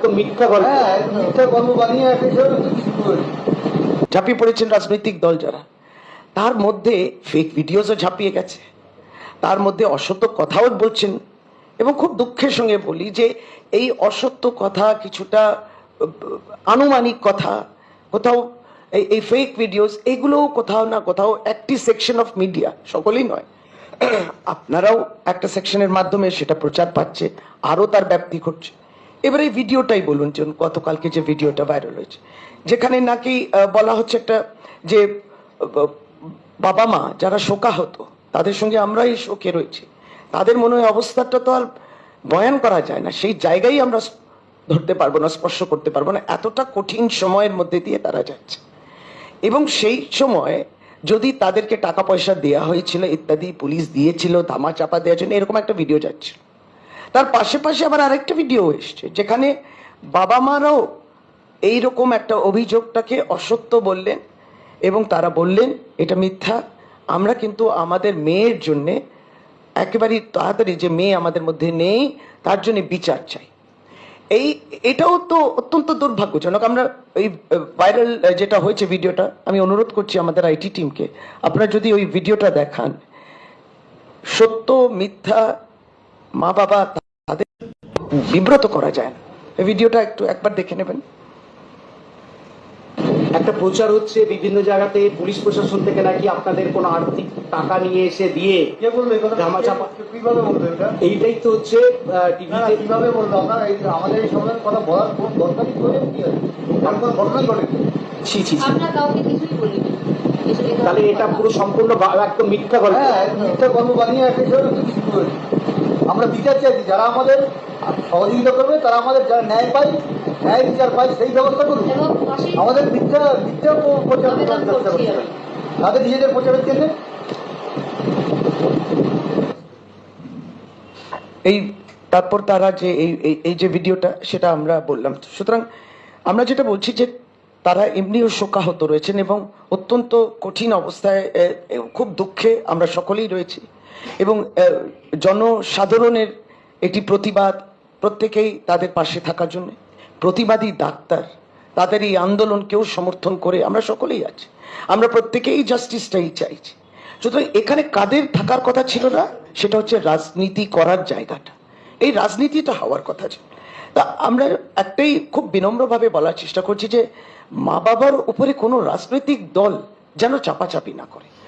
একদম মিথ্যা গল্প। হ্যাঁ মিথ্যা গল্প বানিয়ে ঝাঁপিয়ে পড়েছেন রাজনৈতিক দল যারা। তার মধ্যে ফেক ভিডিওসও ঝাঁপিয়ে গেছে। তার মধ্যে অসত্য কথাও বলছেন। এবং খুব দুঃখের সঙ্গে বলি যে এই অসত্য কথা কিছুটা আনুমানিক কথা কোথাও এই এই ফেক ভিডিওস এগুলোও কোথাও না কোথাও একটি সেকশন অফ মিডিয়া সকলেই নয়। আপনারাও একটা সেকশনের মাধ্যমে সেটা প্রচার পাচ্ছে আরও তার ব্যাপ্তি ঘটছে। এবার এই ভিডিওটাই বলুন যে গতকালকে যে ভিডিওটা ভাইরাল হয়েছে। যেখানে নাকি বলা হচ্ছে একটা যে বাবা মা যারা শোকাহত, তাদের সঙ্গে আমরাই শোকে রয়েছি। তাদের মনে হয় অবস্থাটা তো আর বয়ান করা যায় না। সেই জায়গায় আমরা ধরতে পারব না, স্পর্শ করতে পারব না। এতটা কঠিন সময়ের মধ্যে দিয়ে তারা যাচ্ছে। এবং সেই সময় যদি তাদেরকে টাকা পয়সা দেওয়া হয়েছিল, ইত্যাদি, পুলিশ দিয়েছিল ধামা চাপা দেওয়ার জন্য, এরকম একটা ভিডিও যাচ্ছিল। তার পাশে পাশে আবার আরেকটা ভিডিও এসছে, যেখানে বাবা মারাও এইরকম একটা অভিযোগটাকে অসত্য বললেন এবং তারা বললেন, এটা মিথ্যা। আমরা কিন্তু আমাদের মেয়ের জন্যে একেবারেই তাড়াতাড়ি যে মেয়ে আমাদের মধ্যে নেই, তার জন্য বিচার চাই। এই, এটাও তো অত্যন্ত দুর্ভাগ্যজনক। আমরা এই ভাইরাল যেটা হয়েছে ভিডিওটা আমি অনুরোধ করছি আমাদের আইটি টিমকে আপনারা যদি ওই ভিডিওটা দেখান, সত্য, মিথ্যা মা বাবা বিব্রত করা যায় না। এই ভিডিওটা একটু একবার দেখে নেবেন। একটা প্রচার হচ্ছে বিভিন্ন জায়গাতে পুলিশ প্রশাসন থেকে নাকি আপনাদের কোনো আর্থিক টাকা নিয়ে এসে দিয়ে কে কথা কীভাবে বলল এটা? এইটাই তো হচ্ছে না, না, টিভিতে কীভাবে বলল? আপনার আমাদের এই সম্বন্ধে কথা বলার কোন দরকারই করে কি আছে? কোনো ঘটনাই ঘটে ছি ছি ছি। কাউকে কিছুই বলিনি। তাহলে এটা পুরো সম্পূর্ণ একদম মিথ্যা গল্প। হ্যাঁ মিথ্যা গল্প বানিয়ে একটা আমরা বিচার চাইছি যারা আমাদের সহযোগিতা করবে তারা আমাদের যারা ন্যায় পাই ন্যায় বিচার পাই সেই ব্যবস্থা করুন। আমাদের মিথ্যা মিথ্যা প্রচার। তাদের নিজেদের প্রচারের জন্য। এই তারপর তারা যে এই এই- এই যে ভিডিওটা সেটা আমরা বললাম। সুতরাং আমরা যেটা বলছি যে তারা এমনিও শোকাহত রয়েছেন এবং অত্যন্ত কঠিন অবস্থায় খুব দুঃখে আমরা সকলেই রয়েছি। এবং জনসাধারণের একটি প্রতিবাদ প্রত্যেকেই তাদের পাশে থাকার জন্য। প্রতিবাদী ডাক্তার, তাদের এই আন্দোলনকেও সমর্থন করে আমরা সকলেই আছি। আমরা প্রত্যেকেই জাস্টিসটাই চাইছি। সুতরাং এখানে কাদের থাকার কথা ছিল না, সেটা হচ্ছে রাজনীতি করার জায়গাটা। এই রাজনীতিটা হওয়ার কথা ছিল। তা আমরা একটাই খুব বিনম্রভাবে বলার চেষ্টা করছি যে মা বাবার উপরে কোনো রাজনৈতিক দল যেন চাপাচাপি না করে।